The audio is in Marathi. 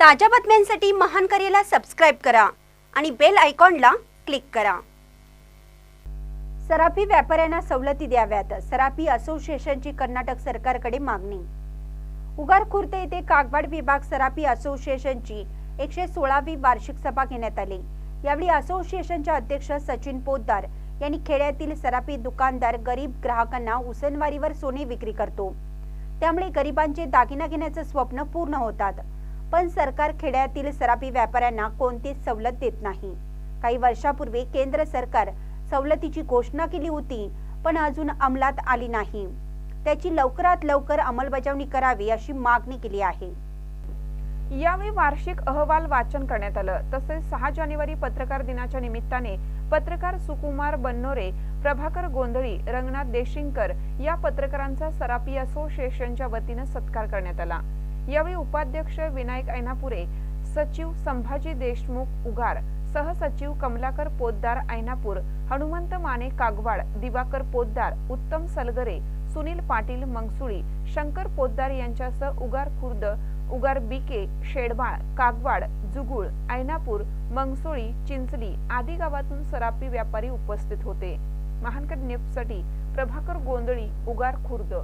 ताज्या बातम्यांसाठी महान करेला सबस्क्राईब करा आणि बेल आयकॉनला क्लिक करा. सराफी व्यापाऱ्यांना सवलती द्याव्यात सराफी असोसिएशनची कर्नाटक सरकारकडे मागणी. उगार खुर्द येथे कागवाड विभाग सराफी असोसिएशनची एकशे सोळावी वार्षिक सभा घेण्यात आली. यावेळी असोसिएशनचे अध्यक्ष सचिन पोद्दार यांनी खेड्यातील सराफी दुकानदार गरीब ग्राहकांना उसनवारीवर सोने विक्री करतो. त्यामुळे गरिबांचे दागिना घेण्याचं स्वप्न पूर्ण होतात. पण सरकार खेड्यातील सराफी व्यापाऱ्यांना कोणतीच सवलत देत नाही. काही वर्षापूर्वी केंद्र सरकार सवलतीची घोषणा केली होती पण अजून अंमलात आली नाही. त्याची लवकरात लवकर अंमलबजावणी करावी अशी मागणी केली आहे. यावेळी वार्षिक अहवाल वाचन करण्यात आलं. तसेच सहा जानेवारी पत्रकार दिनाच्या निमित्ताने पत्रकार सुकुमार बन्नोरे प्रभाकर गोंधळी रंगनाथ देशिंकर या पत्रकारांचा सरापी असोसिएशनच्या वतीनं सत्कार करण्यात आला. यावेळी उपाध्यक्ष विनायक ऐनापुरे सचिव संभाजी देशमुख उगार सहसचिव कमलाकर पोद्दार ऐनापूर हनुमंत माने कागवाड दिवाकर पोद्दार उत्तम सलगरे सुनील पाटील मंगसुळी शंकर पोद्दार यांच्यासह उगार खुर्द उगार बिके शेडबाळ कागवाड जुगुळ ऐनापूर मंगसुळी चिंचली आदी गावातून सरापी व्यापारी उपस्थित होते. महानकर न्यूजसाठी प्रभाकर गोंधळी उगार खुर्द.